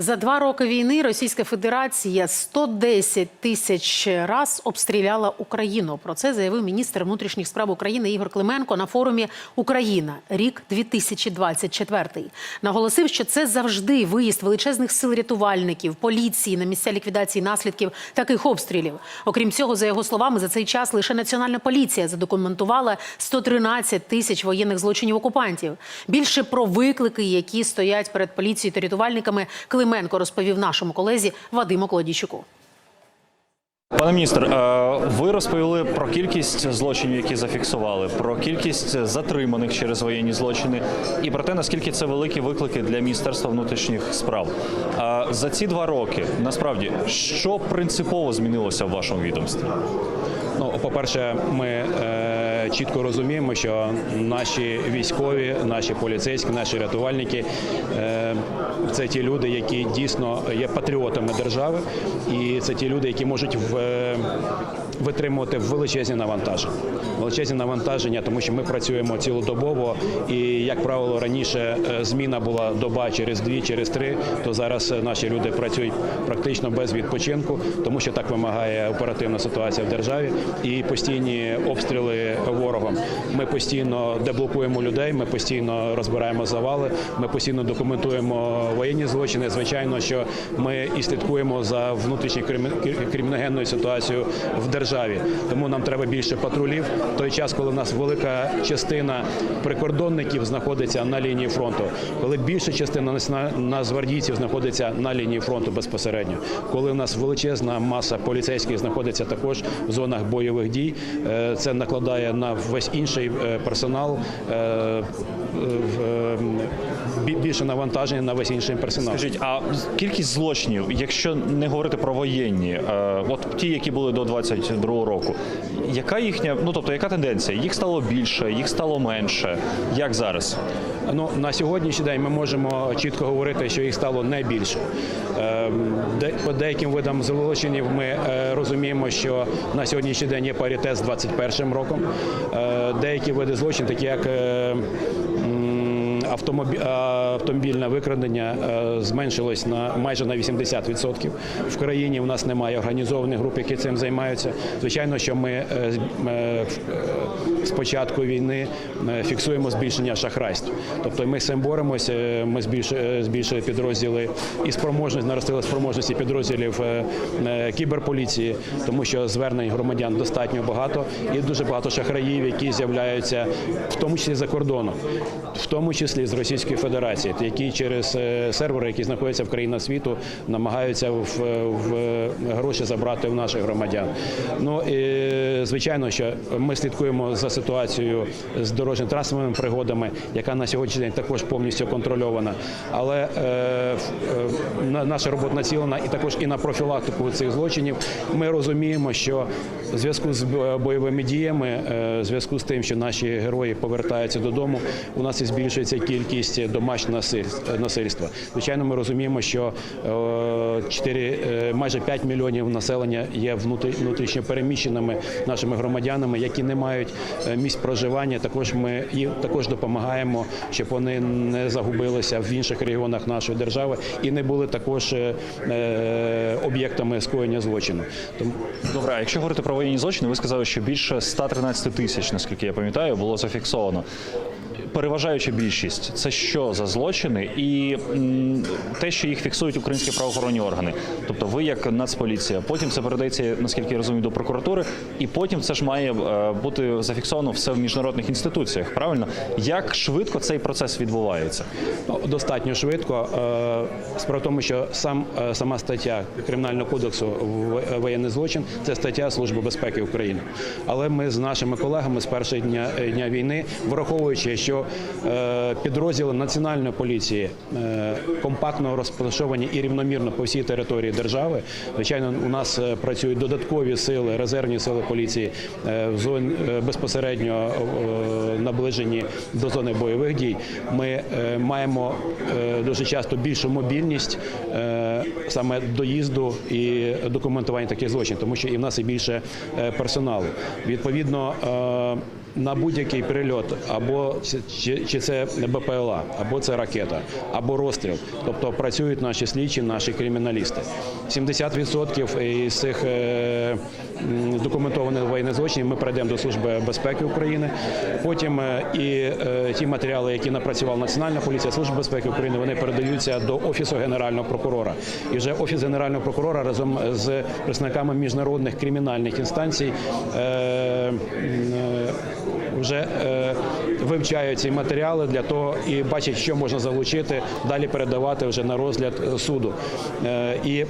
За два роки війни Російська Федерація 110 тисяч раз обстріляла Україну. Про це заявив міністр внутрішніх справ України Ігор Клименко на форумі Україна рік 2024. Наголосив, що це завжди виїзд величезних сил рятувальників, поліції на місця ліквідації наслідків таких обстрілів. Окрім цього, за його словами, за цей час лише національна поліція задокументувала 113 тисяч воєнних злочинів окупантів. Більше про виклики, які стоять перед поліцією та рятувальниками, Клименко розповів нашому колезі Вадиму Колодійчуку. Пане міністр, е, ви розповіли про кількість злочинів, які зафіксували, про кількість затриманих через воєнні злочини, і про те, наскільки це великі виклики для міністерства внутрішніх справ. Е, За ці два роки насправді що принципово змінилося в вашому відомстві? Ну, по-перше, ми е, чітко розуміємо, що наші військові, наші поліцейські, наші рятувальники е, це ті люди, які дійсно є патріотами держави, і це ті люди, які можуть е, витримувати величезні навантаження. Величезні навантаження, тому що ми працюємо цілодобово, і як правило, раніше е, зміна була доба через дві, через три. То зараз наші люди працюють практично без відпочинку, тому що так вимагає оперативна ситуація в державі і постійні обстріли ворогом. Ми постійно деблокуємо людей, ми постійно розбираємо завали, ми постійно документуємо воєнні злочини. Звичайно, що ми і слідкуємо за внутрішньою криміногенною ситуацією в державі. Тому нам треба більше патрулів. Той час, коли у нас велика частина прикордонників знаходиться на лінії фронту, коли більша частина нацгвардійців знаходиться на лінії фронту безпосередньо, коли у нас величезна маса поліцейських знаходиться також в зонах бойових дій, е, це накладає на весь інший е, персонал е, більше навантаження на весь інший персонал. Скажіть, а кількість злочинів, якщо не говорити про воєнні, е, от ті, які були до 22-го року, яка їхня, ну тобто, яка тенденція? Їх стало більше, їх стало менше. Як зараз? Ну на сьогоднішній день ми можемо чітко говорити, що їх стало не більше. Ем, по деяким видам злочинів ми е, розуміємо, що на сьогоднішній день є паритет з 21 роком. Е, Деякі види злочин, такі як автомобільне викрадення е, зменшилось на майже на 80%. В країні у нас немає організованих груп, які цим займаються. Звичайно, що ми е, е, з початку війни фіксуємо збільшення шахрайств. Тобто ми з цим боремося. Ми збільшили, підрозділи і спроможність наростили спроможності підрозділів кіберполіції, тому що звернень громадян достатньо багато і дуже багато шахраїв, які з'являються в тому числі за кордоном, в тому числі з Російської Федерації, які через е, сервери, які знаходяться в країнах світу, намагаються в, в гроші забрати в наших громадян. Ну і звичайно, що ми слідкуємо за ситуацією з дорожньо-транспортними пригодами, яка на сьогоднішній день також повністю контрольована. Але е, е, наша робота націлена і також і на профілактику цих злочинів. Ми розуміємо, що в зв'язку з бойовими діями, е, в зв'язку з тим, що наші герої повертаються додому, у нас і збільшується кількість домашнього насиль- насильства. Звичайно, ми розуміємо, що е, 4, е, майже 5 мільйонів населення є внутрі- внутрішньо переміщеними нашими громадянами, які не мають е, місць проживання. Також ми їм також допомагаємо, щоб вони не загубилися в інших регіонах нашої держави і не були також е, е, об'єктами скоєння злочину. Добре, а якщо говорити про воєнні злочини, ви сказали, що більше 113 тисяч, наскільки я пам'ятаю, було зафіксовано. Переважаюча більшість це що за злочини і те, що їх фіксують українські правоохоронні органи. Тобто ви як нацполіція, потім це передається, наскільки я розумію, до прокуратури, і потім це ж має е, бути зафіксовано все в міжнародних інституціях. Правильно? Як швидко цей процес відбувається? Достатньо швидко. Е, Справа в тому, що сам е, сама стаття кримінального кодексу воєнний злочин це стаття Служби безпеки України. Але ми з нашими колегами з першого дня, дня війни, враховуючи, що підрозділи національної поліції е, компактно розташовані і рівномірно по всій території держави. Звичайно, у нас е, працюють додаткові сили, резервні сили поліції е, в зоні е, безпосередньо е, наближені до зони бойових дій. Ми е, маємо е, дуже часто більшу мобільність е, саме доїзду і документування таких злочинів, тому що і в нас і більше е, персоналу. Відповідно. На будь-який прильот, або чи- це БПЛА, або це ракета, або розстріл. Тобто працюють наші слідчі, наші криміналісти. 70% із цих е, документованих воєнних злочинів ми перейдемо до Служби безпеки України. Потім е, і е, ті матеріали, які напрацювала Національна поліція, Служба безпеки України, вони передаються до Офісу Генерального прокурора. І вже Офіс Генерального прокурора разом з представниками міжнародних кримінальних інстанцій вже е, вивчають ці матеріали для того і бачать, що можна залучити, далі передавати вже на розгляд е, суду. Е, І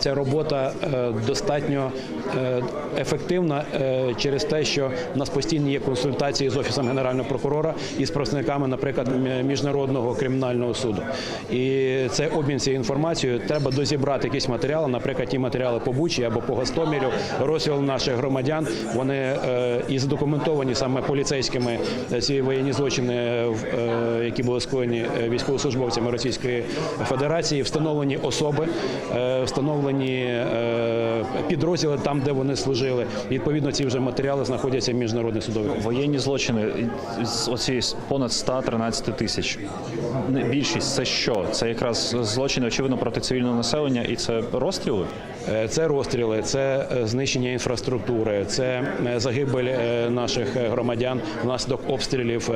Ця робота е, достатньо е, ефективна е, через те, що в нас постійно є консультації з офісом генерального прокурора і з представниками, наприклад, міжнародного кримінального суду. І це обмін цією інформацією. Треба дозібрати якісь матеріали, наприклад, ті матеріали по Бучі або по Гостомелю, розстріл наших громадян. Вони і задокументовані саме поліцейськими ці воєнні злочини, які були скоєні військовослужбовцями Російської Федерації, встановлені особи, встановлені е, підрозділи там, де вони служили. Відповідно, ці вже матеріали знаходяться в міжнародних судових. Воєнні злочини з оці понад 113 тисяч. Більшість це що? Це якраз злочини, очевидно, проти цивільного населення і це розстріли? Е, Це розстріли, це е, знищення інфраструктури, це загибель наших громадян внаслідок обстрілів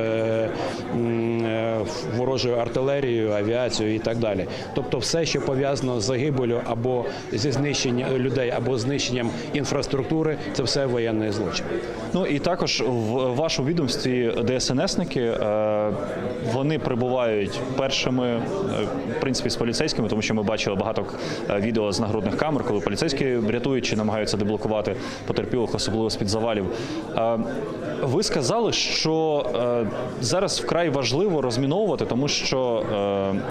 ворожою артилерією, авіацією і так далі. Тобто, все, що пов'язано з загибелю або зі знищенням людей, або знищенням інфраструктури, це все воєнний злочин. Ну і також в вашому відомстві ДСНСники е, вони прибувають першими, е, в принципі, з поліцейськими, тому що ми бачили багато е, відео з нагрудних камер, коли поліцейські рятують чи намагаються деблокувати потерпілих, особливо з під завалів. Ви сказали, що зараз вкрай важливо розміновувати, тому що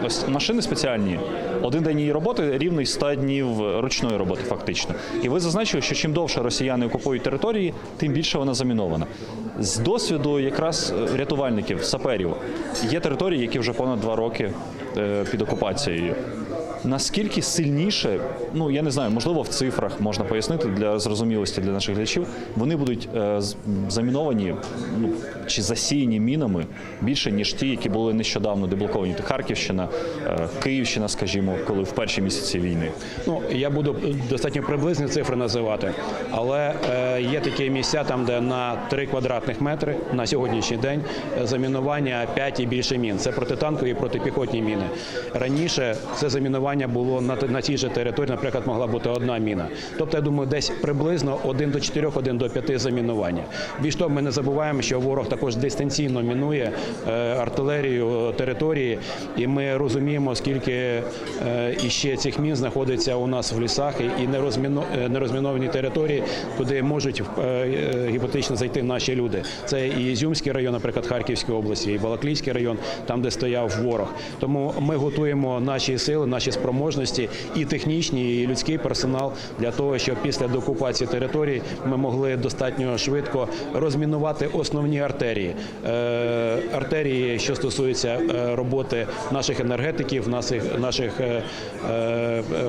ось машини спеціальні, один день її роботи рівний 100 днів ручної роботи, фактично. І ви зазначили, що чим довше росіяни окупують території, тим більше вона замінована. З досвіду якраз е, рятувальників, саперів, є території, які вже понад два роки е, під окупацією. Наскільки сильніше, ну я не знаю, можливо, в цифрах можна пояснити для зрозумілості для наших глядачів, вони будуть е, заміновані ну, чи засіяні мінами більше, ніж ті, які були нещодавно деблоковані. Харківщина, е, Київщина, скажімо, коли в перші місяці війни. Ну я буду достатньо приблизні цифри називати, але е, є такі місця, там де на 3 квадратних метри на сьогоднішній день замінування 5 і більше мін. Це протитанкові і протипіхотні міни. Раніше це замінування було на, на тій же території, наприклад, могла бути одна міна. Тобто, я думаю, десь приблизно 1 до 4, 1 до 5 замінування. Більш того, ми не забуваємо, що ворог також дистанційно мінує е, артилерію території, і ми розуміємо, скільки е, іще цих мін знаходиться у нас в лісах і- е, нерозміновані території, куди можуть гіпотетично зайти наші люди. Це і Ізюмський район, наприклад, Харківської області, і Балаклійський район, там, де стояв ворог. Тому ми готуємо наші сили, наші спроможності і технічні, і людський персонал для того, щоб після деокупації території ми могли достатньо швидко розмінувати основні артерії. Е, Артерії, що стосуються е, роботи наших енергетиків, наших е,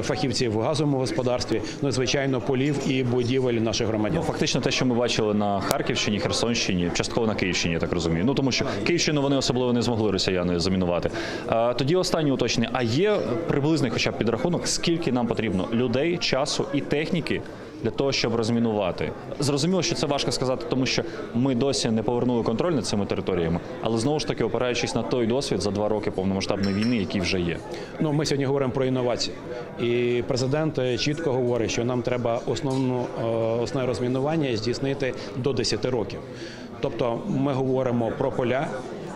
фахівців в газовому господарстві, ну звичайно, полів і будівель наших громадян. Ну, фактично, те, що ми бачили на Харківщині, Херсонщині, частково на Київщині, я так розумію. Ну тому що Київщину вони особливо не змогли росіяни замінувати. Тоді останнє уточнення. А є приблизний, хоча б підрахунок, скільки нам потрібно людей, часу і техніки. Для того щоб розмінувати, зрозуміло, що це важко сказати, тому що ми досі не повернули контроль над цими територіями, але знову ж таки опираючись на той досвід за два роки повномасштабної війни, який вже є. Ну, ми сьогодні говоримо про інновації, і президент е, чітко говорить, що нам треба основну е, основне розмінування здійснити до 10 років. Тобто, ми говоримо про поля.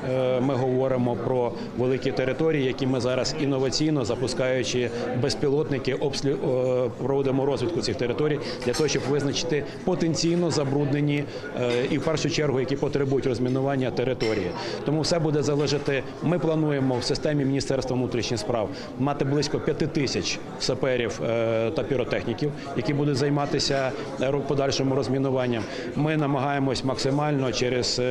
Е, Ми говоримо про великі території, які ми зараз інноваційно запускаючи безпілотники, обслі... е, проводимо розвідку цих територій для того, щоб визначити потенційно забруднені е, і в першу чергу, які потребують розмінування території. Тому все буде залежати. Ми плануємо в системі Міністерства внутрішніх справ мати близько п'яти тисяч саперів та піротехніків, які будуть займатися подальшим розмінуванням. Ми намагаємось максимально через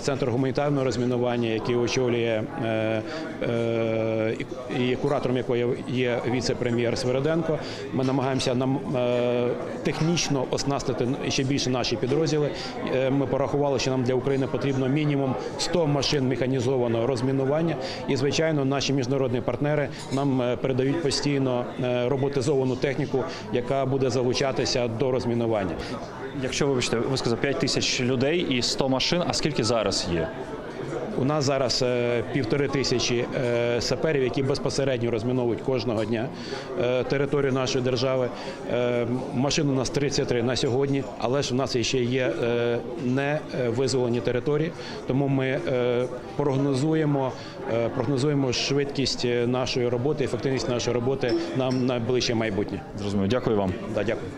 центр гуманітарного розмінування розмінування, який очолює е, е, і куратором якої є віце-прем'єр Свириденко. Ми намагаємося нам е, технічно оснастити ще більше наші підрозділи. Ми порахували, що нам для України потрібно мінімум 100 машин механізованого розмінування. І, звичайно, наші міжнародні партнери нам передають постійно роботизовану техніку, яка буде залучатися до розмінування. Якщо вибачте, ви сказали 5 тисяч людей і 100 машин. А скільки зараз є? У нас зараз е, півтори тисячі е, саперів, які безпосередньо розміновують кожного дня е, територію нашої держави. Машин у нас 33 на сьогодні, але ж у нас ще є не визволені території, тому ми прогнозуємо, прогнозуємо швидкість нашої роботи, ефективність нашої роботи на найближче майбутнє. Зрозуміло. Дякую вам. Да, дякую.